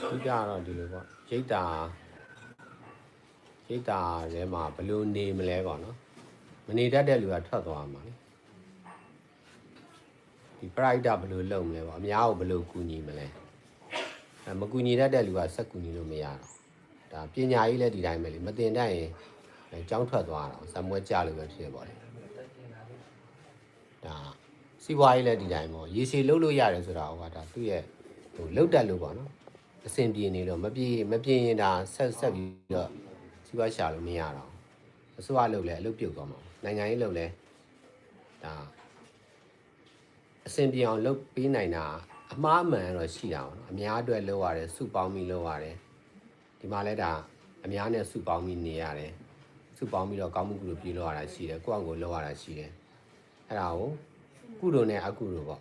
အဓိကတော့ဒီလိုပေါ့ရိတ်တာရိတ်တာထဲမှာဘယ်လိုနေမလဲပေါ့နော်မနေတတ်တဲ့လူကထွက်သွားမှာလေဒီ pride ဘယ်လိုလုပ်မလဲပေါ့အများကိုဘယ်လိုကူညီမလဲအဲမကူညီတတ်တဲ့လူကဆက်ကူညီလို့မရတော့ဒါပညာရေးလည်းဒီတိုင်းပဲလေမတင်တတ်ရင်အဲကျောင်းထွက်သွားတော့ဇမွဲကြလို့ပဲဖြစ်ပါလေဒါစီးပွားရေးလည်းဒီတိုင်းပေါ့ရေရှည်လုပ်လို့ရတယ်ဆိုတာဟိုကဒါသူ့ရဲ့ဟိုလုတ်တက်လို့ပေါ့နော် အဆင်ပြေနေတော့မပြေမပြေရင်ဒါဆက်ဆက်ပြီးတော့စီးပွားရှာလို့မရတော့ဘူးအစိုးရလုပ်လဲအလုပ်ပြုတ်သွားမှာပေါ့နိုင်ငံရေးလုပ်လဲဒါအဆင်ပြေအောင်လုပ်ပေးနိုင်တာအမှားအမှန်တော့ရှိတာပေါ့နော်အများအတွက်လုပ်ရတယ်စုပေါင်းပြီးလုပ်ရတယ်ဒီမှာလဲဒါအများနဲ့စုပေါင်းပြီးနေရတယ်စုပေါင်းပြီးတော့ကောင်းမှုကုသိုလ်ပြုလုပ်ရတာရှိတယ်ကိုယ့်အကိုလုပ်ရတာရှိတယ်အဲ့ဒါကိုကုသိုလ်နဲ့အကုသိုလ်ပေါ့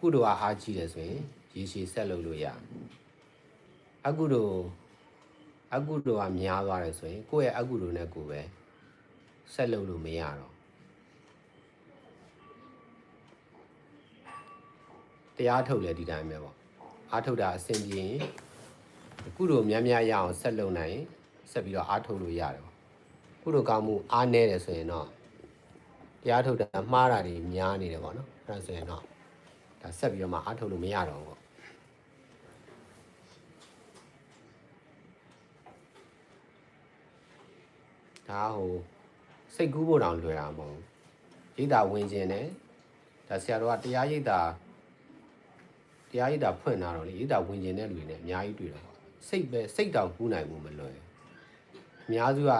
ကုသိုလ်ကအားကြီးတယ်ဆိုရင်ရေရှည်ဆက်လုပ်လို့ရတယ် အကုသိုလ်အကုသိုလ်ကများသွားတယ်ဆိုရင်ကိုယ့်ရဲ့အကုသိုလ်နဲ့ကိုယ်ပဲဆက်လုပ်လို့မရတော့တရားထုတ်လဲဒီတိုင်းပဲပေါ့အားထုတ်တာအဆင်ပြေရင်ကုသိုလ်များများရအောင်ဆက်လုပ်နိုင်ရင်ဆက်ပြီးတော့အားထုတ်လို့ရတယ်ပေါ့ကုသိုလ်ကောင်းမှုအားနည်းတယ်ဆိုရင်တော့တရားထုတ်တာမှားတာတွေများနေတယ်ပေါ့နော်အဲ့ဒါဆိုရင်တော့ဒါဆက်ပြီးတော့မှအားထုတ်လို့မရတော့ဘူးပေါ့ ဒါဟိုစိတ်ကူးဖို့တောင်လွယ်တာမဟုတ်ဘူးရိတ်တာဝင်ခြင်းနဲ့ဒါဆရာတော်ကတရားရိတ်တာတရားရိတ်တာဖွင့်လာတော့လေရိတ်တာဝင်ခြင်းတဲ့လူတွေနဲ့အများကြီးတွေ့တာပေါ့စိတ်ပဲစိတ်တောင်ကူးနိုင်မှုမလွယ်အများစုက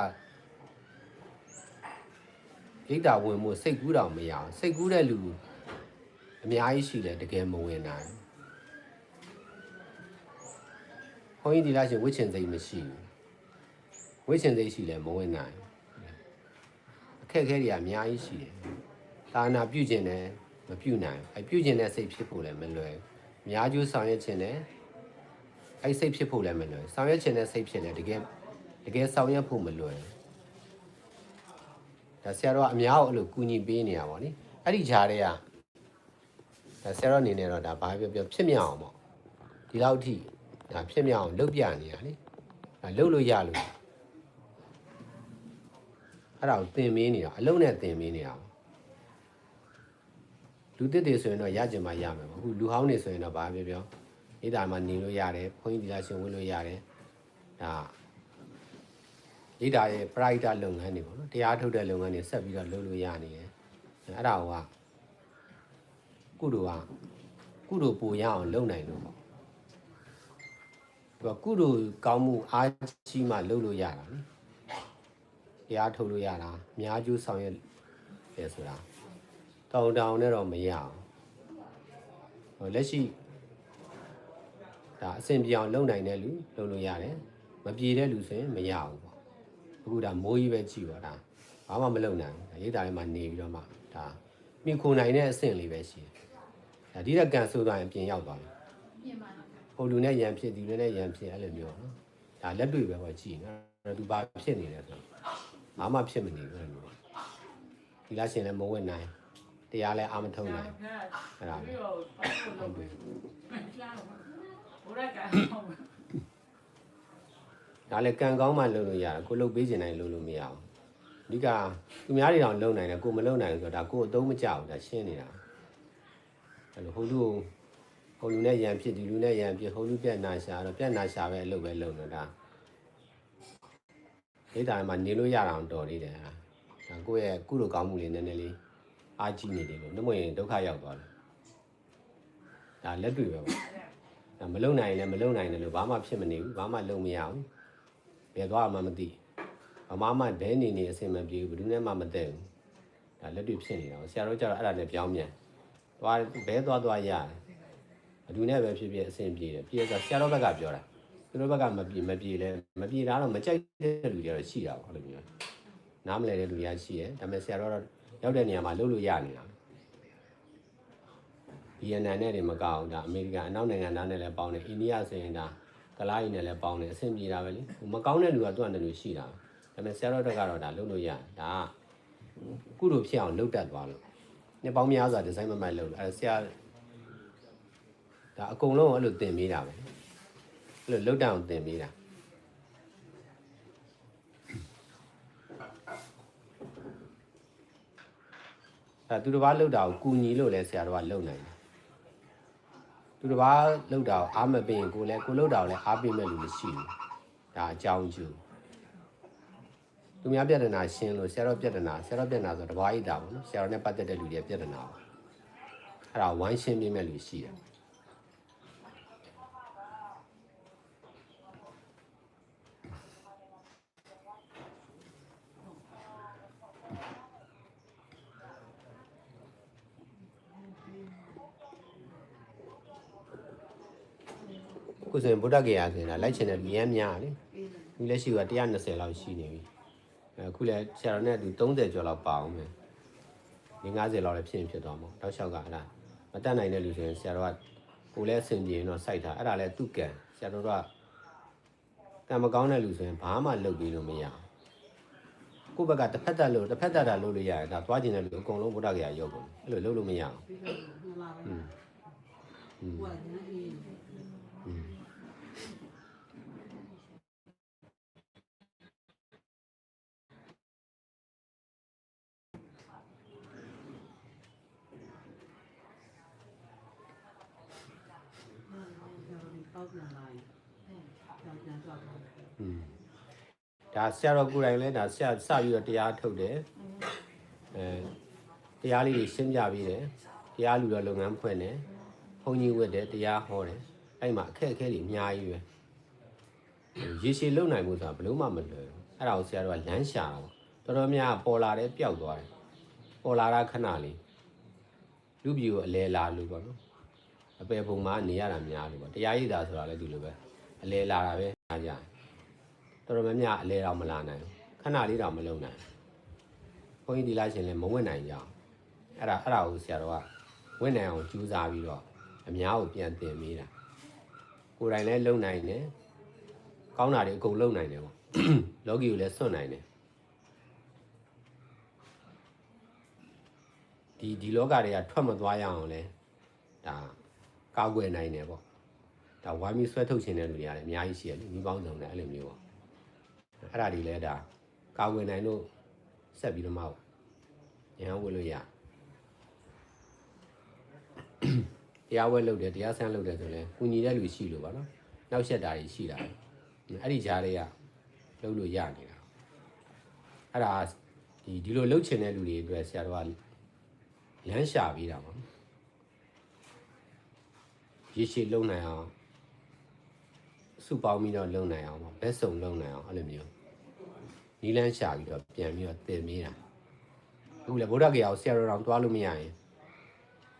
ရိတ်တာဝင်မှုစိတ်ကူးတောင်မရအောင်စိတ်ကူးတဲ့လူအများကြီးရှိတယ်တကယ်မဝင်နိုင်ဘူးဘုန်းကြီးဒီလားရှင်ဝိချင်စိတ်မရှိဘူး ဝိရှင်သိရှိလဲမဝင်နိုင်အခက်အခဲတွေကအများကြီးရှိတယ်။သာနာပြုကျင်တယ်မပြုနိုင်ဘူး။အဲပြုကျင်တဲ့စိတ်ဖြစ်ဖို့လည်းမလွယ်ဘူး။အများကျိုးဆောင်ရွက်ခြင်းနဲ့အဲစိတ်ဖြစ်ဖို့လည်းမလွယ်ဘူး။ဆောင်ရွက်ခြင်းနဲ့စိတ်ဖြစ်တယ်တကယ်တကယ်ဆောင်ရွက်ဖို့မလွယ်ဘူး။ဒါဆရာတော်ကအများကိုအဲ့လိုကူညီပေးနေတာပေါ့နိ။အဲ့ဒီဂျားတွေကဒါဆရာတော်အနေနဲ့တော့ဒါဘာပြောပြောဖြစ်မြောက်အောင်ပေါ့။ဒီလောက်အထိဒါဖြစ်မြောက်အောင်လုပ်ပြနေတာလေ။ဒါလုပ်လို့ရလို့ အဲ့ဒါကိုသင်မင်းနေတာအလုံးနဲ့သင်မင်းနေတာပေါ့လူတစ်တွေဆိုရင်တော့ရကြမှာရမယ်ပေါ့အခုလူဟောင်းတွေဆိုရင်တော့ဘာပြောပြောဣဒါမှာနေလို့ရတယ်ဘုန်းကြီးဒီလာရှင်ဝင်လို့ရတယ်ဒါဣဒါရဲ့ပရိုက်တာလုပ်ငန်းတွေပေါ့နော်တရားထုတ်တဲ့လုပ်ငန်းတွေဆက်ပြီးတော့လုပ်လို့ရနေတယ်အဲ့ဒါကကုသိုလ်ကကုသိုလ်ပူရအောင်လုပ်နိုင်လို့ပေါ့သူကကုသိုလ်ကောင်းမှုအားကြီးမှလုပ်လို့ရတာလေ တရားထုတ်လို့ရတာအများကျိုးဆောင်ရွက်ရဆိုတာတောင်းတောင်းနဲ့တော့မရအောင်ဟိုလက်ရှိဒါအဆင်ပြေအောင်လုပ်နိုင်တဲ့လူလုပ်လို့ရတယ်မပြေတဲ့လူဆိုရင်မရဘူးပေါ့အခုဒါမိုးကြီးပဲကြည့်ပါဒါဘာမှမလုပ်နိုင်ဘူးဒါရိတ်တာထဲမှာနေပြီးတော့မှဒါမိခုနိုင်တဲ့အဆင့်လေးပဲရှိတယ်ဒါဒီရက်ကန်ဆိုးသွားရင်ပြင်ရောက်သွားပြီဟိုလူနဲ့ရန်ဖြစ်ဒီလူနဲ့ရန်ဖြစ်အဲ့လိုမျိုးနော်ဒါလက်တွေ့ပဲပေါ့ကြည့်နော်သူဘာဖြစ်နေလဲဆိုတော့ ဘာမှဖြစ်မနေဘူးလို့ဒီလားရှင်လည်းမဝင်နိုင်တရားလည်းအာမထုတ်နိုင်အဲ့ဒါပဲဟုတ်ပြီဒါလည်းကံကောင်းမှလုပ်လို့ရတယ်ကိုလုပ်ပေးခြင်းတိုင်းလုပ်လို့မရအောင်အဓိကသူများတွေတောင်လုပ်နိုင်တယ်ကိုမလုပ်နိုင်ဘူးဆိုတော့ဒါကိုအသုံးမကျဘူးဒါရှင်းနေတာအဲ့လိုဟိုလူကိုဟိုလူနဲ့ရန်ဖြစ်ဒီလူနဲ့ရန်ဖြစ်ဟိုလူပြက်နာရှာတော့ပြက်နာရှာပဲအလုပ်ပဲလုပ်နေတာ ဒါဒိတာမှာနေလို့ရတာအောင်တော်လေးတယ်ဟာဒါကိုယ့်ရဲ့ကုလိုကောင်းမှုလေးနည်းနည်းလေးအားကြီးနေတယ်လို့နှမရင်ဒုက္ခရောက်သွားတယ်ဒါလက်တွေ့ပဲပေါ့ဒါမလုံနိုင်ရင်လည်းမလုံနိုင်တယ်လို့ဘာမှဖြစ်မနေဘူးဘာမှလုံမရဘူးဘယ်သွားမှမသိဘာမှမဒဲနေနေအဆင်မပြေဘူးဘယ်သူနဲ့မှမတည့်ဘူးဒါလက်တွေ့ဖြစ်နေတာပေါ့ဆရာတို့ကျတော့အဲ့ဒါနဲ့ပြောင်းပြန်သွားဘဲသွားသွားရတယ်ဘယ်သူနဲ့ပဲဖြစ်ဖြစ်အဆင်ပြေတယ်ပြေဆိုဆရာတော်ဘက်ကပြောတာ သူတို့ဘက်ကမပြေမပြေလဲမပြေတာတော့မကြိုက်တဲ့လူတွေတော့ရှိတာပေါ့အဲ့လိုမျိုးနားမလဲတဲ့လူတွေရှိရဲဒါပေမဲ့ဆရာတော်တော့ရောက်တဲ့နေရာမှာလှုပ်လို့ရနေတာဗီယက်နမ်နဲ့တွေမကောင်းဒါအမေရိကန်အနောက်နိုင်ငံသားနဲ့လည်းပေါင်းတယ်အိန္ဒိယဆိုရင်ဒါကလားကြီးနဲ့လည်းပေါင်းတယ်အဆင်ပြေတာပဲလေမကောင်းတဲ့လူကသူ့အနေနဲ့ရှိတာဒါပေမဲ့ဆရာတော်တက်ကတော့ဒါလှုပ်လို့ရတယ်ဒါကကုလိုဖြစ်အောင်လှုပ်တတ်သွားလို့နှစ်ပေါင်းများစွာဒီဇိုင်းမမတ်လှုပ်လို့အဲဆရာဒါအကုန်လုံးအဲ့လိုသင်ပေးတာပဲ အဲ့လိုလှုပ်တအောင်သင်ပေးတာအဲ့သူတစ်ပါးလှုပ်တာကိုကူညီလို့လဲဆရာတော်ကလှုပ်နိုင်တယ်သူတစ်ပါးလှုပ်တာကိုအားမပေးရင်ကိုယ်လည်းကိုလှုပ်တာကိုလည်းအားပေးမဲ့လူမရှိဘူးဒါအကြောင်းကျူသူများပြဿနာရှင်းလို့ဆရာတော်ပြဿနာဆရာတော်ပြဿနာဆိုတော့တဘာဣတာပေါ့နော်ဆရာတော်နဲ့ပတ်သက်တဲ့လူတွေပြဿနာပါအဲ့ဒါဝိုင်းရှင်းပေးမဲ့လူရှိတယ် ဆိုရင်ဗုဒ္ဓဂယာဆိုရင်ဒါလိုက်ချင်တဲ့လူရမ်းများလေဒီလက်ရှိက120လောက်ရှိနေပြီအခုလည်းဆရာတော်နဲ့အတူ30ကျော်လောက်ပါအောင်ပဲ50လောက်လည်းဖြစ်ရင်ဖြစ်သွားမှာတောက်လျှောက်ကအဲ့ဒါမတက်နိုင်တဲ့လူဆိုရင်ဆရာတော်ကကိုလည်းအဆင်ပြေရင်တော့စိုက်တာအဲ့ဒါလည်းသူ့ကံဆရာတော်ကကံမကောင်းတဲ့လူဆိုရင်ဘာမှလုပ်ပြီးလို့မရကိုယ့်ဘက်ကတစ်ဖက်တက်လို့တစ်ဖက်တက်တာလုပ်လို့ရတယ်ဒါသွားကျင်တဲ့လူအကုန်လုံးဗုဒ္ဓဂယာရုပ်ကုန်အဲ့လိုလုပ်လို့မရဘူးဟုတ်ပါဘူးဟွန်းဟွန်း ဒါဆရာတော်ကိုယ်တိုင်လည်းဒါဆရာစပြီးတော့တရားထုတ်တယ်အဲတရားလေးတွေရှင်းပြပြီးတယ်တရားလူတော်လုပ်ငန်းဖွင့်တယ်ဘုန်းကြီးဝတ်တယ်တရားဟောတယ်အဲ့မှာအခက်အခဲတွေအများကြီးပဲရေရှည်လုံနိုင်မှုဆိုတာဘလို့မှမလွယ်ဘူးအဲ့ဒါကိုဆရာတော်ကလမ်းရှာတော့တော်တော်များပေါ်လာတယ်ပျောက်သွားတယ်ပေါ်လာတာခဏလေးလူပြည်ကိုအလဲလာလို့ပေါ့နော်အပေပုံမှာနေရတာများလို့ပေါ့တရားရည်တာဆိုတာလည်းဒီလိုပဲအလဲလာတာပဲအားကြတယ် တော်တော်များများအလဲတော့မလာနိုင်ဘူးခဏလေးတော့မလုံနိုင်ဘူးဘုန်းကြီးဒီလိုက်ရှင်လည်းမဝင်နိုင်ကြအောင်အဲ့ဒါအဲ့ဒါကိုဆရာတော်ကဝင်နိုင်အောင်ကြိုးစားပြီးတော့အများကိုပြန်သင်ပေးတာကိုယ်တိုင်လည်းလုံနိုင်တယ်ကောင်းတာတွေအကုန်လုံနိုင်တယ်ပေါ့လောကီကိုလည်းစွန့်နိုင်တယ်ဒီဒီလောကတွေကထွက်မသွားရအောင်လဲဒါကောက်ွယ်နိုင်တယ်ပေါ့ဒါဝိုင်းပြီးဆွဲထုတ်ခြင်းတဲ့လူတွေရတယ်အများကြီးရှိတယ်လေမိပေါင်းစုံနဲ့အဲ့လိုမျိုးပေါ့ အဲ့ဒါဒီလဲဒါကာဝယ်နိုင်လို့ဆက်ပြီးတော့မှရဟန်းဝယ်လို့ရတရားဝဲလုပ်တယ်တရားဆန်းလုပ်တယ်ဆိုလဲကုညီတဲ့လူရှိလို့ပါနော်နောက်ဆက်တာတွေရှိတာအဲ့ဒီကြားတွေကလုပ်လို့ရနေတာအဲ့ဒါဒီဒီလိုလုပ်ချင်တဲ့လူတွေအတွက်ဆရာတော်ကလမ်းရှာပေးတာပါနော်ရရှိလုံနိုင်အောင် စုပေါင်းပြီးတော့လုံနိုင်အောင်ပေါ့ဘက်စုံလုံနိုင်အောင်အဲ့လိုမျိုးနီလန်းရှာပြီးတော့ပြန်ပြီးတော့တင်ပေးတာအခုလေဗုဒ္ဓဂယာကိုဆရာတော်တော်သွားလို့မရရင်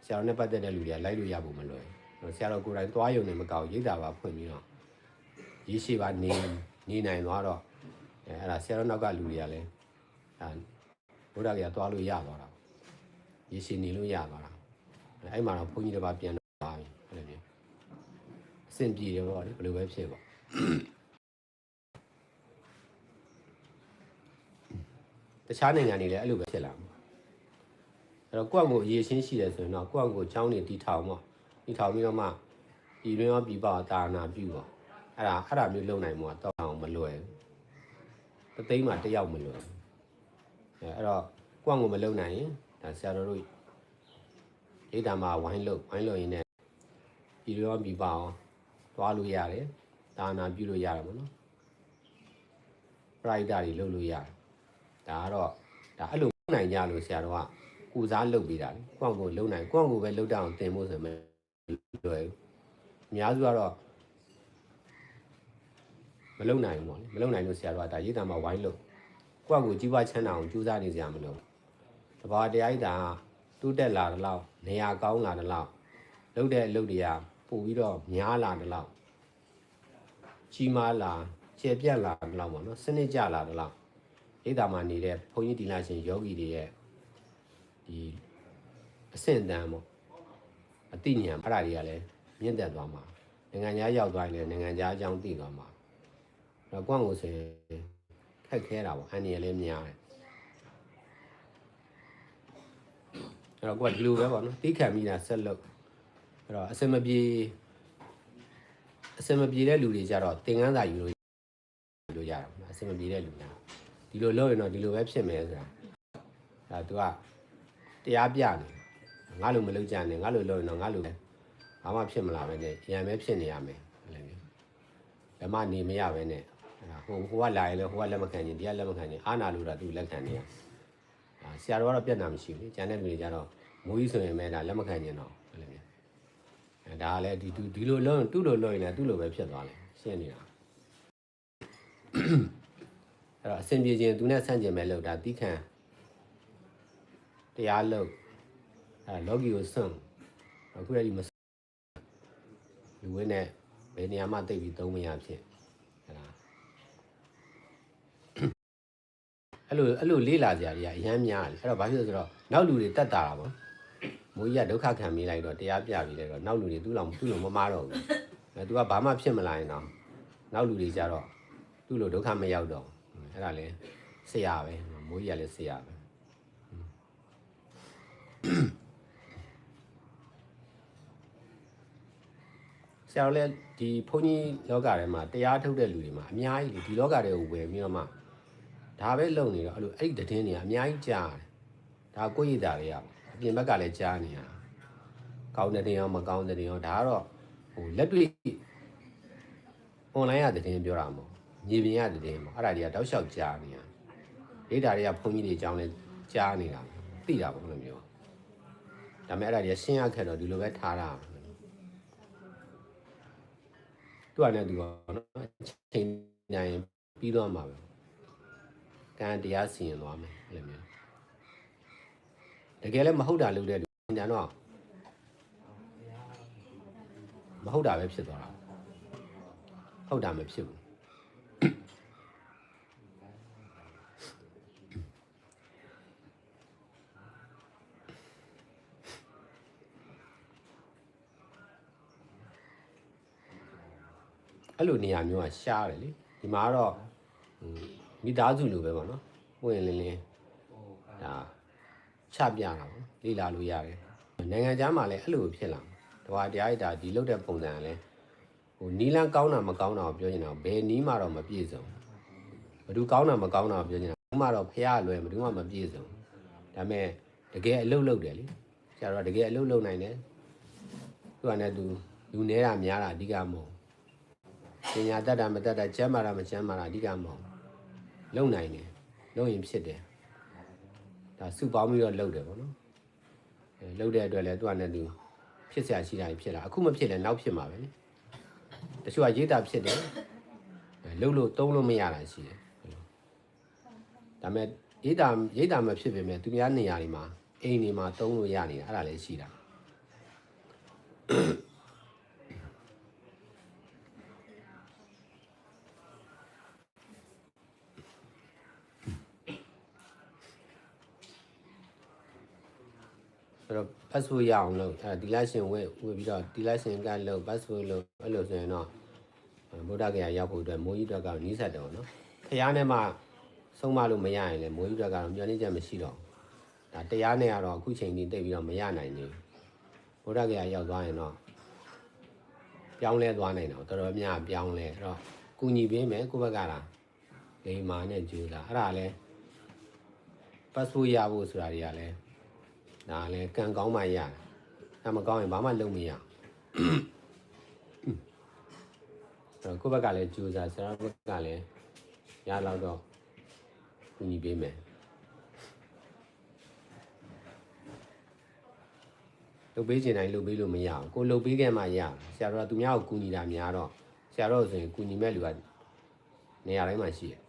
ဆရာတော်နဲ့ပတ်သက်တဲ့လူတွေကလိုက်လို့ရဖို့မလွယ်ဘူးဆရာတော်ကိုယ်တိုင်သွားရုံနဲ့မကောက်ရိတ်တာပါဖွင့်ပြီးတော့ရေးရှိပါနေနေနိုင်သွားတော့အဲအဲ့ဒါဆရာတော်နောက်ကလူတွေကလည်းအဲဗုဒ္ဓဂယာသွားလို့ရသွားတာရေးရှိနေလို့ရသွားတာအဲ့မှာတော့ဘုန်းကြီးတစ်ပါးပြန်သွားပြီအဲ့လိုမျိုး အဆင်ပြေတယ်ပေါ့လေဘယ်လိုပဲဖြစ်ပေါ့တခြားနိုင်ငံတွေလည်းအဲ့လိုပဲဖြစ်လာမှာအဲ့တော့ကိုယ့်အကိုအရေးချင်းရှိတယ်ဆိုရင်တော့ကိုယ့်အကိုအကြောင်းတွေတီထောင်ပေါ့တီထောင်ပြီးတော့မှဒီရင်းရောပြပတာနာပြုပေါ့အဲ့ဒါအဲ့ဒါမျိုးလုပ်နိုင်မှာတော့အောင်မလွယ်ဘူးတသိန်းမှတစ်ယောက်မလွယ်ဘူးအဲအဲ့တော့ကိုယ့်အကိုမလုပ်နိုင်ရင်ဒါဆရာတော်တို့ဒိဋ္ဌာမှာဝိုင်းလို့ဝိုင်းလို့ရင်းနဲ့ဒီရင်းရောပြပအောင် သွားလို့ရတယ်ဒါနာပြုလို့ရတယ်ပေါ့နော်ပရိုက်တာတွေလုပ်လို့ရတယ်ဒါကတော့ဒါအဲ့လိုနိုင်ကြလို့ဆရာတော်ကကုစားလုပ်ပေးတာလေကိုယ့်ကိုယ်လုံနိုင်ကိုယ့်ကိုယ်ပဲလုံတတ်အောင်သင်ဖို့ဆိုရင်လွယ်ဘူးအများစုကတော့မလုံနိုင်ဘူးပေါ့လေမလုံနိုင်လို့ဆရာတော်ကဒါရေးတံမှာဝိုင်းလို့ကိုယ့်ကိုယ်ကြီးပွားချမ်းသာအောင်ကြိုးစားနေကြမလို့တဘာတရားဤတာတိုးတက်လာတဲ့လောက်နေရာကောင်းလာတဲ့လောက်လုပ်တဲ့အလုပ်တွေက ပို့ပြီးတော့များလာတဲ့လောက်ကြီးမားလာကျေပြတ်လာတဲ့လောက်ပေါ့နော်စနစ်ကျလာတဲ့လောက်ဣဒ္ဓာမှာနေတဲ့ဘုန်းကြီးဒီလာရှင်ယောဂီတွေရဲ့ဒီအဆင့်အတန်းပေါ့အသိဉာဏ်အဲ့ဒါတွေကလည်းမြင့်တက်သွားမှာနိုင်ငံခြားရောက်သွားရင်လည်းနိုင်ငံခြားအကြောင်းသိသွားမှာအဲ့တော့ကိုယ့်ကိုယ်ဆိုရင်ခက်ခဲတာပေါ့အန်ဒီရလည်းများတယ်အဲ့တော့ကိုယ်ကဒီလိုပဲပေါ့နော်တီးခံပြီးတာဆက်လုပ် အဲ့တော့အစင်မပြေအစင်မပြေတဲ့လူတွေကြတော့သင်ခန်းစာယူလို့ယူလို့ရတာပေါ့နော်အစင်မပြေတဲ့လူများဒီလိုလုပ်ရင်တော့ဒီလိုပဲဖြစ်မယ်ဆိုတာဒါ तू ကတရားပြနေငါလိုမလုပ်ကြနဲ့ငါလိုလုပ်ရင်တော့ငါလိုပဲဘာမှဖြစ်မလာပဲနဲ့ရံပဲဖြစ်နေရမယ်အဲ့လိုမျိုးဓမ္မနေမရပဲနဲ့အဲ့ဒါဟိုဟိုကလာရင်လည်းဟိုကလက်မခံရင်ဒီကလက်မခံရင်အာနာလို့တာ तू လက်ခံနေရအာဆရာတော်ကတော့ပြတ်နာမရှိဘူးလေကျန်တဲ့လူတွေကြတော့မူကြီးဆိုရင်ပဲဒါလက်မခံရင်တော့အဲ့လိုမျိုးအဲ ဒါကလည်းဒီသူဒီလိုလုံးသူ့လိုလုံးရင်လည်းသူ့လိုပဲဖြစ်သွားတယ်ရှင်းနေတာအဲ့တော့အစဉ်ပြေခြင်းသူနဲ့ဆန့်ကျင်မဲ့လို့ဒါတိခံတရားလို့အဲလောကီကိုစွန့်အခုလည်းဒီမစွန့်လူဝင်းနဲ့ဘယ်နေရာမှတိတ်ပြီးသုံးမရဖြစ်အဲ့ဒါအဲ့လိုအဲ့လိုလေးလာကြရအရမ်းများတယ်အဲ့တော့ဘာဖြစ်လို့ဆိုတော့နောက်လူတွေတက်တာတာပေါ့ မိုးကြီးကဒုက္ခခံမိလိုက်တော့တရားပြပြီးလိုက်တော့နောက်လူတွေသူ့လောက်သူ့လိုမမားတော့ဘူးအဲသူကဘာမှဖြစ်မလာရင်တော့နောက်လူတွေကြတော့သူ့လိုဒုက္ခမရောက်တော့ဘူးအဲ့ဒါလဲဆရာပဲမိုးကြီးကလည်းဆရာပဲဆရာတို့လည်းဒီဘုန်းကြီးလောကထဲမှာတရားထုတ်တဲ့လူတွေမှာအများကြီးလေဒီလောကတွေကိုဝယ်ပြီးတော့မှဒါပဲလုပ်နေတော့အဲ့လိုအဲ့ဒီသတင်းတွေကအများကြီးကြားတယ်ဒါကိုယ့်ရည်သားတွေက အပြင်ဘက်ကလည်းကြားနေရတာကောင်းတဲ့တင်ရောမကောင်းတဲ့တင်ရောဒါကတော့ဟိုလက်တွေ့ online ရတဲ့တင်ပြောတာမဟုတ်မြေပြင်ရတဲ့တင်ပေါ့အဲ့ဒါတွေကတောက်လျှောက်ကြားနေရဒေတာတွေကဘုန်းကြီးတွေအကြောင်းလဲကြားနေတာသိတာပေါ့ဘယ်လိုမျိုးဒါပေမဲ့အဲ့ဒါတွေကရှင်းရခဲ့တော့ဒီလိုပဲထားတာသူကလည်းသူကနော်ချိန်တိုင်းပြီးတော့မှာပဲကံတရားစီရင်သွားမယ်အဲ့လိုမျိုး တကယ်လည်းမဟုတ်တာလုပ်တဲ့လူညာတော့မဟုတ်တာပဲဖြစ်သွားတာဟုတ်တာမဖြစ်ဘူးအဲ့လိုနေရာမျိုးကရှားတယ်လေဒီမှာကတော့ဟိုမိသားစုလိုပဲပေါ့နော်ပွင့်လင်းလင်းဒါ ချပြတာပေါ့လေ့လာလို့ရတယ်နိုင်ငံခြားမှာလည်းအဲ့လိုဖြစ်လာတဘာတရားရတာဒီလောက်တဲ့ပုံစံကလည်းဟိုနီလန်းကောင်းတာမကောင်းတာကိုပြောနေတာဘယ်နီးမှတော့မပြည့်စုံဘယ်သူကောင်းတာမကောင်းတာကိုပြောနေတာဘယ်မှတော့ဖះလွယ်ဘယ်သူမှမပြည့်စုံဒါပေမဲ့တကယ်အလုပ်လုပ်တယ်လေဆရာတော်ကတကယ်အလုပ်လုပ်နိုင်တယ်သူကလည်းသူလူနေတာများတာအဓိကမဟုတ်ပညာတတ်တာမတတ်တာကျမ်းမာတာမကျမ်းမာတာအဓိကမဟုတ်လုံနိုင်တယ်လုံရင်ဖြစ်တယ် ဒါစုပေါင်းပြီးတော့လှုပ်တယ်ပေါ့နော်အဲလှုပ်တဲ့အတွက်လည်းသူ့အနေနဲ့သူဖြစ်ဆရာရှိတာဖြစ်လာအခုမဖြစ်လဲနောက်ဖြစ်မှာပဲလေတချို့ကရေးတာဖြစ်တယ်လှုပ်လို့တုံးလို့မရတာရှိတယ်ဒါမဲ့ရေးတာရေးတာမဖြစ်ပေမဲ့သူများနေရာတွေမှာအိမ်တွေမှာတုံးလို့ရနေတာအဲ့ဒါလည်းရှိတာ တော့ password ရအောင်လုပ်အဲဒီလိုက်ရှင်ဝယ်ဝယ်ပြီးတော့ဒီလိုက်ရှင်ကလုပ် password လုပ်အဲ့လိုဆိုရင်တော့ဗုဒ္ဓဂယာရောက်ဖို့အတွက်မိုးကြီးတွက်ကနီးစပ်တယ်ပေါ့နော်ဖះနဲ့မှဆုံးမလို့မရရင်လည်းမိုးကြီးတွက်ကတော့မျောနေချက်မရှိတော့ဘူးဒါတရားနဲ့ကတော့အခုချိန်ကြီးတိတ်ပြီးတော့မရနိုင်ဘူးဗုဒ္ဓဂယာရောက်သွားရင်တော့ပြောင်းလဲသွားနိုင်တော့တော်တော်များပြောင်းလဲအဲ့တော့ကုညီပေးမယ်ကိုယ့်ဘက်ကလားလိမ္မာနဲ့ကြိုးစားအဲ့ဒါလဲ passport ရဖို့ဆိုတာတွေကလည်း ဒါလည်းကံကောင်းမှရတယ်အဲမကောင်းရင်ဘာမှလုပ်မရအောင်အဲ့တော့ကိုယ့်ဘက်ကလည်းကြိုးစားဆရာဘက်ကလည်းရတော့တော့ကုညီပေးမယ်လုပ်ပေးချင်တိုင်းလုပ်ပေးလို့မရအောင်ကိုလုပ်ပေးခဲ့မှရဆရာတော်ကသူများကိုကူညီတာများတော့ဆရာတော်ဆိုရင်ကူညီမဲ့လူကနေရာတိုင်းမှာရှိတယ်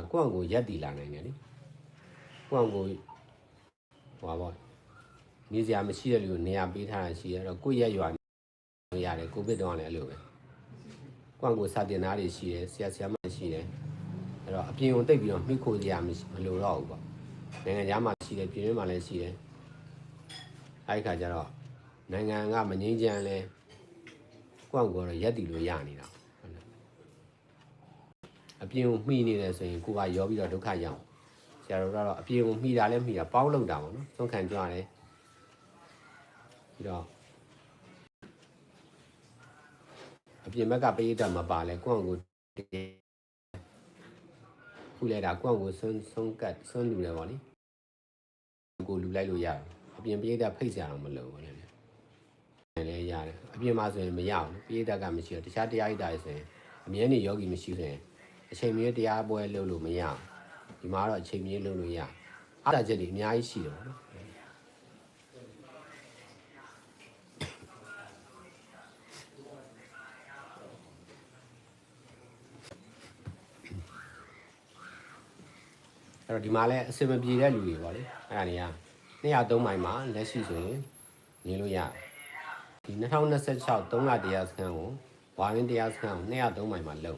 အ ကွန့်ကိုရက်တီလာနိုင်တယ်လေကွန့်ကိုဟွာပေါ့နေစရာမရှိတဲ့လူကိုနေရာပေးထားတာရှိရတော့ကိုယ့်ရက်ရွာနေရတယ်ကိုဗစ်တော့လည်းအဲ့လိုပဲကွန့်ကိုစာတင်သားတွေရှိတယ်ဆရာဆရာမရှိတယ်အဲ့တော့အပြင်ကိုတိတ်ပြီးတော့မိခိုးကြရမရှိမလိုတော့ဘူးပေါ့နိုင်ငံခြားမှာရှိတယ်ပြည်တွင်းမှာလည်းရှိတယ်အဲ့ဒီခါကျတော့နိုင်ငံကမငြိမ်းချမ်းလဲကိုယ့်အကိုယ်တော့ရက်တည်လို့ရနေတာဟုတ်လား အပြင်ကိုမှီနေတယ်ဆိုရင်ကိုယ်ကရောပြီးတော့ဒုက္ခရောက်ဆရာတို့ကတော့အပြင်ကိုမှီတာလဲမှီတာပေါင်းလောက်တာပေါ့နော်သုံးခံကြရတယ်ပြီးတော့အပြင်ဘက်ကပရိသတ်မပါလဲကိုယ့်အကိုယ်ခုလဲတာကိုယ့်အကိုယ်ဆုံးဆုံးကတ်ဆုံးလူတယ်ပေါ့လေကိုယ်လူလိုက်လို့ရတယ်အပြင်ပရိသတ်ဖိတ်ဆရာတော့မလိုဘူးလေလည်းရတယ်အပြင်မှာဆိုရင်မရဘူးပရိသတ်ကမရှိတော့တခြားတရားဣတာတွေဆိုရင်အမြဲတမ်းယောဂီမရှိဆိုရင် အချိန်မီတရားပွဲလုပ်လို့မရဘူးဒီမှာတော့အချိန်မီလုပ်လို့ရအားတာချက်တွေအများကြီးရှိတယ်ပေါ့နော်အဲ့တော့ဒီမှာလည်းအစင်မပြေတဲ့လူတွေပေါ့လေအဲ့ဒါတွေက203မိုင်မှာလက်ရှိဆိုရင်နေလို့ရတယ်ဒီ2026 3လတရားစခန်းကိုဝါရင်းတရားစခန်းကို203မိုင်မှာလုံ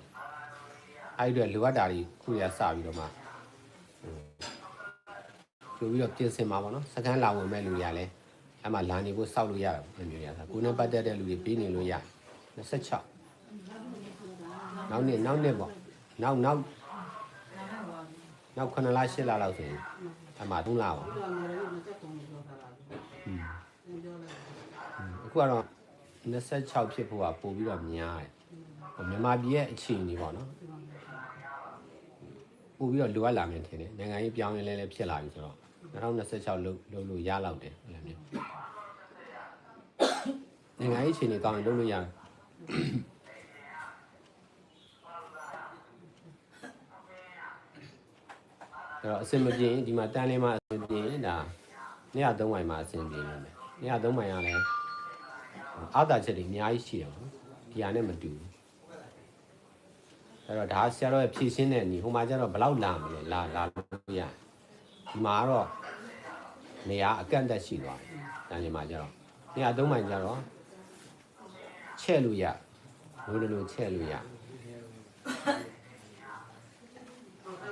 အဲ့ဒီအတွက်လိုအပ်တာတွေခုရစပြီးတော့မှဟိုပြပြီးတော့ပြင်ဆင်မှာပေါ့နော်စခန်းလာဝင်မဲ့လူတွေကလည်းအဲ့မှာလာနေဖို့စောက်လို့ရတယ်ပေါ့မျိုးရတာကိုယ်နဲ့ပတ်သက်တဲ့လူတွေပြီးနေလို့ရ26နောက်နေ့နောက်နေ့ပေါ့နောက်နောက်နောက်9လ10လလောက်ဆိုရင်အမှ3လပါဘုရားငယ်လေးနဲ့စက်ကုန်လို့ပြောတာလားอืมသင်ပြောလိုက်အခုကတော့26ဖြစ်ဖို့ကပို့ပြီးတော့များတယ်ဟိုမြန်မာပြည်ရဲ့အခြေအနေပေါ့နော် ပို့ပြီးတော့လိုအပ်လာမယ်ထင်တယ်နိုင်ငံရေးပြောင်းလဲလဲလဲဖြစ်လာပြီဆိုတော့2026လုံးလုံးလို့ရလောက်တယ်အဲ့လိုမျိုးနိုင်ငံရေးအခြေအနေကောင်းရင်လုံးလို့ရတယ်အဲ့တော့အစင်မပြေရင်ဒီမှာတန်းလေးမှာအစင်ပြေရင်ဒါနေရာ၃ဝိုင်မှာအစင်ပြေနေမယ်နေရာ၃ဝိုင်ကလည်းအာသာချက်တွေအများကြီးရှိတယ်ပေါ့နော်ဒီဟာနဲ့မတူဘူး အဲ့တော့ဒါဆရာတော်ရဲ့ဖြည့်ရှင်းတဲ့ညီဟိုမှာကျတော့ဘယ်လောက်လာမလဲလာလာလို့ရတယ်ဒီမှာကတော့နေရာအကန့်အသတ်ရှိသွားတယ်တန်းလေးမှာကျတော့နေရာ၃ဝိုင်ကျတော့ချဲ့လို့ရလိုလိုလိုချဲ့လို့ရအဲ့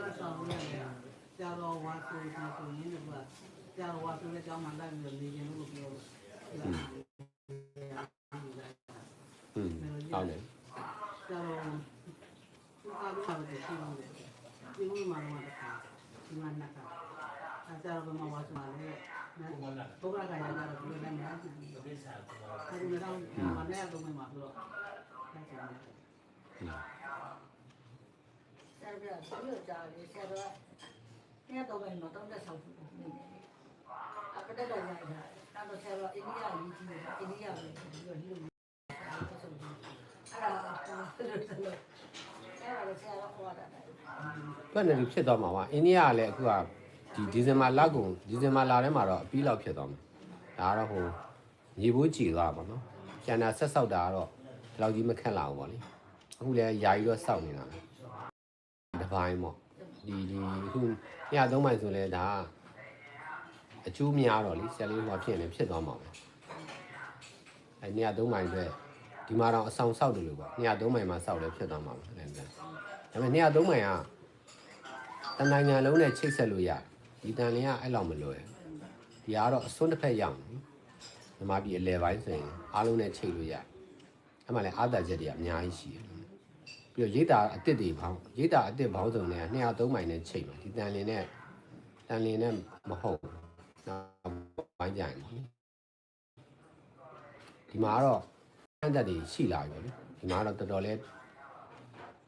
ဒီဆောင်ရတယ်ဆရာတော်ဝါဆိုဆိုဆိုရင်းကဆရာတော်ဝါဆိုတဲ့ကျောင်းမှာလိုက်ပြီးနေကြလို့ပြောလို့อืมဟုတ်တယ်ဆရာတော် ဆောက်တယ်ရှိလို့တယ်ဒီလိုမှတော့တခါဒီမှာနှစ်ခါအဲဒါတော့မဝါစမလေးဘုရားကရနာတော့ဒီလိုနဲ့မလားဒီကိစ္စကတော့အဲဒီတော့မနဲ့တော့မမှာဘူးတော့ဆက်ကြတယ်ဆက်ပြီးတော့ဆက်လို့ကြားလေးဆက်တော့ညတော့ပဲမတော့တက်ဆောက်ဘူးနေတယ်အပတက်တော့ရတာတော့ဆက်တော့အိန္ဒိယကြီးကြီးအိန္ဒိယပဲပြီးတော့ဒီလိုအဲ့ဒါအပေါ်ဆက်လို့ ရာကဟောတာတယ်တွက်နေပြီဖြစ်သွားမှာပါအိန္ဒိယကလည်းအခုကဒီဒီဇင်ဘာလကုန်ဒီဇင်ဘာလထဲမှာတော့အပြီးလောက်ဖြစ်သွားမှာဒါကတော့ဟိုရေဘူးကြည်သွားပါတော့ကျန်တာဆက်ဆောက်တာကတော့ဒီလောက်ကြီးမခက်လာဘူးပေါ့လေအခုလည်းယာယီတော့စောက်နေတာတပိုင်းပေါ့ဒီဒီအခုညသုံးပိုင်းဆိုလဲဒါအကျိုးများတော့လေဆယ်လေးဟောဖြစ်ရင်လည်းဖြစ်သွားမှာပဲအဲညသုံးပိုင်းအတွက် ဒီမှာတော့အဆောင်ဆောက်တယ်လို့ပေါ့ညသုံးပိုင်းမှာဆောက်လဲဖြစ်သွားမှာပဲအဲ့ဒါဒါပေမဲ့ညသုံးပိုင်းကတနိုင်ငံလုံးနဲ့ချိတ်ဆက်လို့ရတယ်ဒီတန်လင်းကအဲ့လောက်မလွယ်ဒီကတော့အစွန်းတစ်ဖက်ရောက်နေမြမပြည်အလဲပိုင်းဆိုရင်အားလုံးနဲ့ချိတ်လို့ရတယ်အဲ့မှလည်းအာသာချက်တွေကအများကြီးရှိတယ်ပြီးတော့ရိတ်တာအတစ်တွေပေါင်းရိတ်တာအတစ်ပေါင်းစုံနဲ့203မိုင်နဲ့ချိတ်မှာဒီတန်လင်းနဲ့တန်လင်းနဲ့မဟုတ်ဘူးနောက်ပိုင်းကြရင်ပေါ့လေဒီမှာကတော့ အန်တက်တွေရှိလာပြီပေါ့လေဒီမှာတော့တော်တော်လေး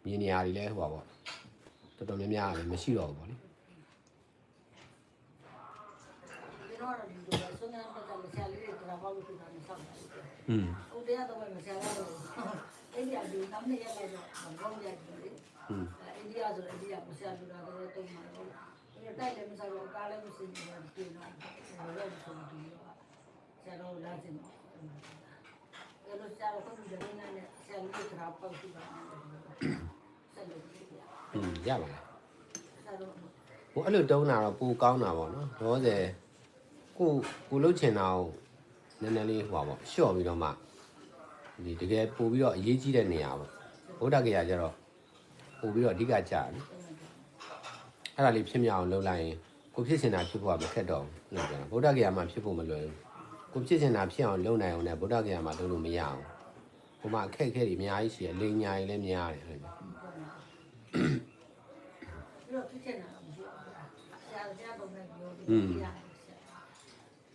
မြင်နေရတွေလဲဟိုပါပေါ့ တော်တော်များများလည်းမရှိတော့ဘူးပေါ့လေ ဒီတော့ဒီလိုဆွမ်းနာပတ်တယ်ဆရာလေးကဘာလို့ပြောတာလဲဆောက်တာ อืม ဟိုတရားတော့မဆရာကတော့အိန္ဒိယလူနမ်းနေရလိုက်တော့ဘောင်းရတယ်လေ อืม အိန္ဒိယဆိုအိန္ဒိယကိုဆရာလူတာတော့တုံးမှာတော့ဒီတိုက်လည်းမစားတော့ကားလည်းမစင်ဘူးဒီတော့ဘာလို့ဆိုဒီတော့ဆရာတော်လာစင်တော့ อืมရပါလားဆရာတော်ဟိုအဲ့လိုတုံးတာတော့ပူကောင်းတာပေါ့နော်လောဆယ်ကိုကိုလှုပ်ချင်တာကိုနည်းနည်းလေးဟိုပါပေါ့လျှော့ပြီးတော့မှဒီတကယ်ပို့ပြီးတော့အရေးကြီးတဲ့နေရာပေါ့ဗုဒ္ဓဂယာကျတော့ပို့ပြီးတော့အဓိကကြာတယ်အဲ့ဒါလေးဖြစ်မြောက်အောင်လုပ်လိုက်ရင်ကိုဖြစ်စင်တာဖြစ်ဖို့ကမခက်တော့ဘူးလို့ပြောတာဗုဒ္ဓဂယာမှာဖြစ်ဖို့မလွယ်ဘူး ကိုဖြစ်စင်တာဖြစ်အောင်လုပ်နိုင်အောင်လည်းဗုဒ္ဓဂယာမှာလုပ်လို့မရအောင်ဟိုမှာအခက်အခဲတွေအများကြီးရှိတယ်အလိမ်ညာကြီးလည်းများတယ်အဲ့လိုပြီးတော့ဖြစ်ချင်တာမရှိဘူးဆရာဆရာပုံနဲ့ပြောပြီးရတယ်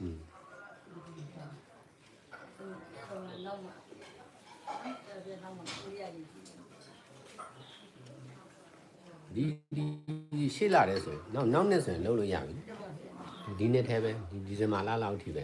อืมဆရာတော့မှဆရာပြန်တော့မှကိုရီးယားကြီးဒီဒီရှေ့လာတယ်ဆိုရင်နောက်နောက်နှစ်ဆိုရင်လုပ်လို့ရပြီဒီနှစ်ထဲပဲဒီဒီဇင်ဘာလလောက်အထိပဲ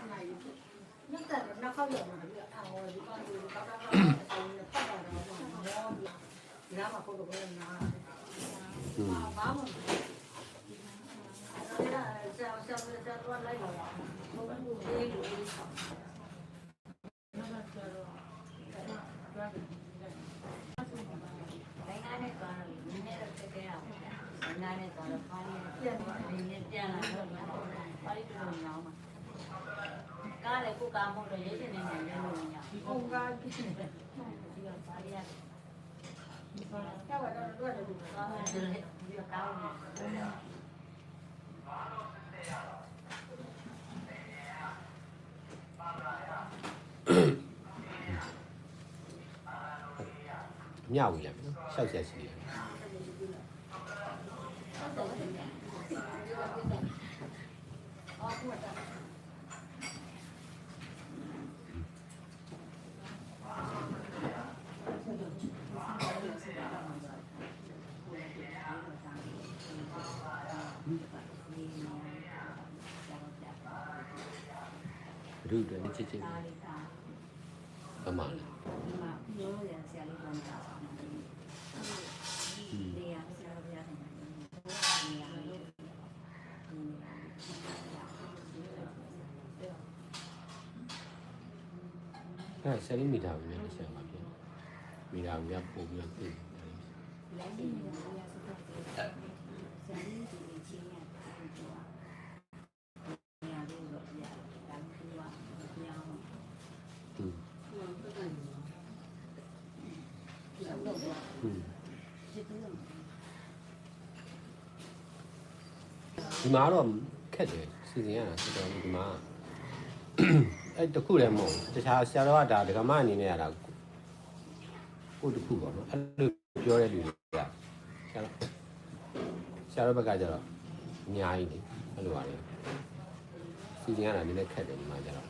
နေပါလောက်တော့ဒီလိုဒီအဲ့ဒါတော့ဒါကြတော့နိုင်ပြီ။နောက်တော့နောက်ခေါက်ရောက်မှာဒီအော်ဒီကောင်ဒီကောင်ကတော့အဆောင်နဲ့ပတ်တာတော့မောပြီးဒီမှာပို့တော့ဘယ်နာอืมဘာမှမဟုတ်ဘူး။အဲ့ဒါဆရာဆရာဆရာတော့လိုက်ပါလား။ဘုရားကိုရေးလို့ရေးဆောင် နိုင်ငံနဲ့သွားတော့နည်းနည်းတော့တက်ခဲ့အောင်နိုင်ငံနဲ့သွားတော့ပါရီပြန်လာနည်းနည်းပြန်လာတော့ပါရီတို့ညောင်းမှာ ကားလည်းကိုကားမို့လို့ရေးချင်နေတယ်လည်းလို့ညောင်းဒီကောင်ကပြည့်နေတယ်ဒီကပါရီက။ကျတော့တော့တော့တော့သွားမယ်ဒီကကောင်းနေမြဝီလာပြီနော်ရှောက်ဆက်ရှိတယ်အော်ဟုတ်တယ် ဘဒုတွေချစ်ချစ်ပါရီကပမာလားဒီမှာပြောလို့ရဆရာလေးကောင်းတာဆောင်တယ်ဒီရဆရာပြရတယ်ဒီရလေးအဲ့ဆယ်ရီမီတာပဲနဲ့ဆက်ပါပြန်မီတာကပို့ပြီးတော့ပြင်လ ဒီမှာတော့ခက်တယ်စီစဉ်ရတာတော်တော်ဒီမှာအဲ့တခုလည်းမဟုတ်ဘူးတခြားဆရာတော်ကဒါဒကမအနေနဲ့ရတာကိုတခုပေါ့နော်အဲ့လိုပြောတဲ့လူတွေကဆရာတော်ဆရာတော်ဘက်ကကျတော့အများကြီးလေအဲ့လိုပါလေစီစဉ်ရတာနည်းနည်းခက်တယ်ဒီမှာကျတော့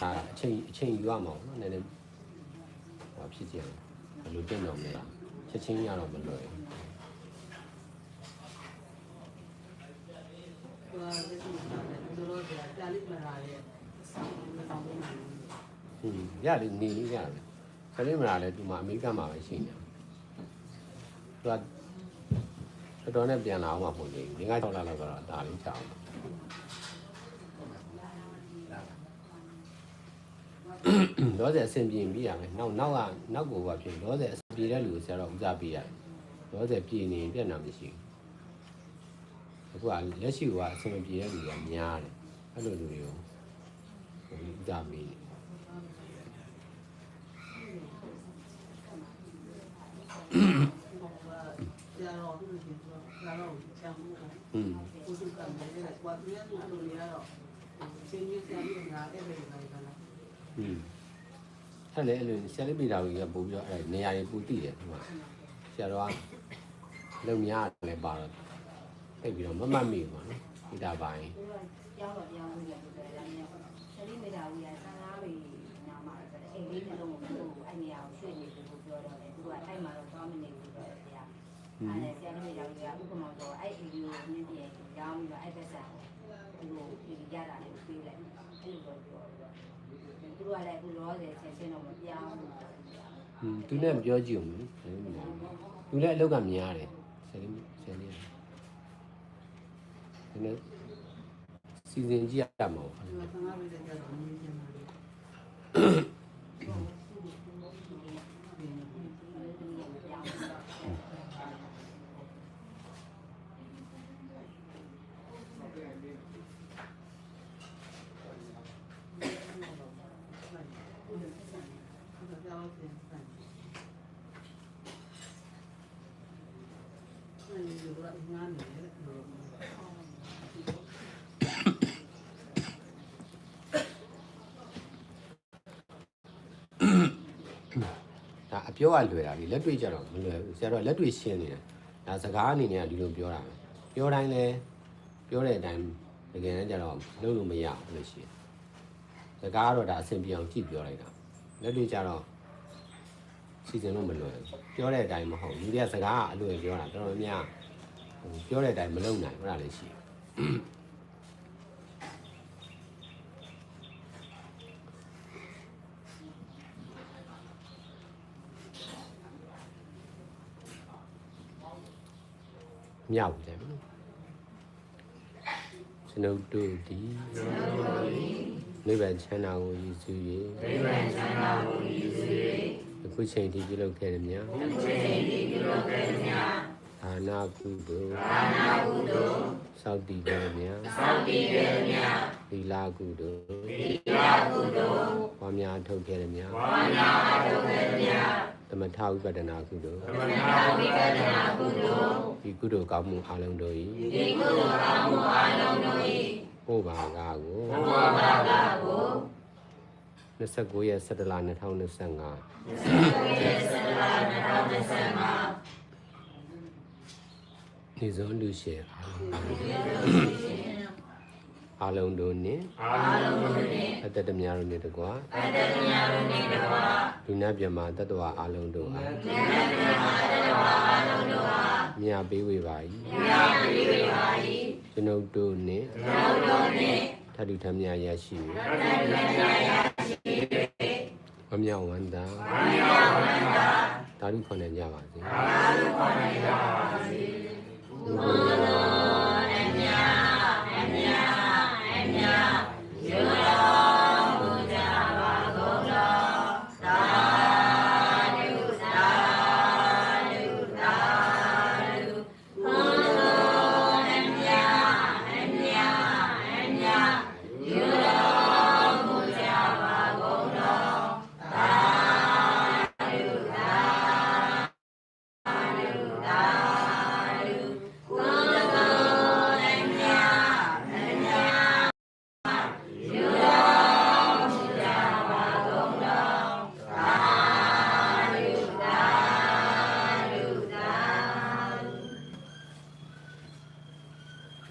ဒါအချိန်အချိန်ယူရမှာပေါ့နော်နည်းနည်းဟောဖြစ်ကြတယ်ဘယ်လိုတင်တော့မလဲချက်ချင်းရတော့မလွယ် ဘူးဟိုကဒီလိုလိုကြာကြာလိမလာရဲ့ဆောင်းမတောင်းနိုင်ဘူးอืมရတယ်နေလေးရတယ်ဆယ်လေးမလားလဲဒီမှာအမေရိကန်မှာပဲရှိနေတယ်သူကတော်တော်နဲ့ပြန်လာအောင်မှပုံနေငါး6လလောက်ကတော့ဒါလေးချအောင်လောဆယ်အဆင်ပြေပြီးရမယ်နောက်နောက်ကနောက်ကိုပါဖြစ်လောဆယ်အဆင်ပြေတဲ့လူကိုဆရာတော်ဦးစားပေးရတယ်လောဆယ်ပြေနေပြက်နာမရှိဘူး အခုကလက်ရှိကအဆင်မပြေတဲ့လူတွေကများတယ်အဲ့လိုလူတွေကိုဦးစားပေးတယ် ကြာတော့သူ့ကိုကြာတော့ချမ်းမှုကို อืม ကိုသူကလည်းလေကွာသူရဲ့သူ့လိုရတော့ချင်းချင်းကြာပြီးငါအဲ့လိုပဲကလား อืมအဲ့လေအဲ့လိုဆရာလေးပေတာကြီးကပို့ပြီးတော့အဲ့နေရာကြီးပူတည်တယ်ဒီမှာဆရာတော်ကလုံများလည်းပါတော့ တိတ်ပြီးတော့မမတ်မိဘူးပေါ့နော်ပေတာပိုင်းသူကကြောင်းတော့ကြောင်းလို့ရတယ်ဒါလည်းဆယ်လေးမီတာဝီရဆန်းကားတွေနာမှာဆိုတဲ့အိမ်လေးတစ်လုံးကိုအဲ့နေရာကိုရွှေ့နေတယ်လို့ပြောတော့တယ်သူကအဲ့မှာတော့သွားမနေဘူးတော့ဆရာအဲ့ဆရာလေးမီတာဝီရဥပမာတော့အဲ့အိမ်လေးကိုနင်းပြင်ကြောင်းပြီးတော့အဲ့ဘက်ဆန်ကိုသူတို့ဒီရတာလေးပေးလိုက်အဲ့လိုတော့ပြောတော့သူတို့ကလည်းအခုလောဆယ်ဆယ်ချင်းတော့မပြောင်းဘူးอืมသူနဲ့ပြောကြည့်အောင်လေဆရာလေးမသူလည်းအလောက်ကများတယ်ဆရာလေးဆရာလေး နည်းနည်းစီစဉ်ကြည့်ရမှာပေါ့ ဒီမှာဆန္ဒပေးတဲ့ကြတော့နည်းကျင်ပါလေဒါအပြောကလွယ်တာလေလက်တွေ့ကြတော့မလွယ်ဘူးဆရာတော်လက်တွေ့ရှင်းနေတယ်ဒါစကားအနေနဲ့ကဒီလိုပြောတာပဲပြောတိုင်းလဲပြောတဲ့အတိုင်းတကယ်တမ်းကျတော့လုပ်လို့မရဘူးလို့ရှိရင်စကားကတော့ဒါအဆင်ပြေအောင်ကြည့်ပြောလိုက်တာလက်တွေ့ကြတော့စီစဉ်လို့မလွယ်ဘူးပြောတဲ့အတိုင်းမဟုတ်ဘူးလူတွေကစကားကအလွယ်ပြောတာတော်တော်များဟိုပြောတဲ့အတိုင်းမလုပ်နိုင်ဘူးအဲ့ဒါလည်းရှိတယ် မြောက်တယ်နော်ကျွန်ုပ်တို့ဒီနိဗ္ဗာန်ချမ်းသာကိုရည်စူး၍နိဗ္ဗာန်ချမ်းသာကိုရည်စူး၍အခုချိန်ထိပြုလုပ်ခဲ့သည်များအခုချိန်ထိပြုလုပ်ခဲ့သည်များဒါနာကုသိုလ်ဒါနာကုသိုလ်စောင့်တည်ခဲ့သည်များစောင့်တည်ခဲ့သည်များသီလကုသိုလ်သီလကုသိုလ်ဝါများထုတ်ခဲ့သည်များဝါများထုတ်ခဲ့သည်များသ မထဥပဒနာကုသိုလ်သမထဥပဒနာကုသိုလ်ဒီကုသိုလ်ကောင်းမှုအလုံးတို့၏ဒီကုသိုလ်ကောင်းမှုအလုံးတို့၏ဘုရားကားကိုဘုရားကားကို29ရက်17လ2025ဒီဇွန်လူရှင်အားလုံး တို့နှင့်အားလုံးတို့နှင့်အတ္တတများတို့နှင့်တကွာအတ္တတများတို့နှင့်တကွာဒီနတ်မြတ်တတ္တဝါအားလုံးတို့အားဒီနတ်မြတ်တတ္တဝါအားလုံးတို့အားမြတ်ပေးဝေပါ၏မြတ်ပေးဝေပါ၏ကျွန်ုပ်တို့နှင့်ကျွန်ုပ်တို့နှင့်ထပ်တူထမြရရှိ၍ထပ်တူထမြရရှိ၍ဝမ်းမြောက်ဝမ်းသာဝမ်းမြောက်ဝမ်းသာသာဓုခေါ်နေကြပါစေသာဓုခေါ်နေကြပါစေဘုရား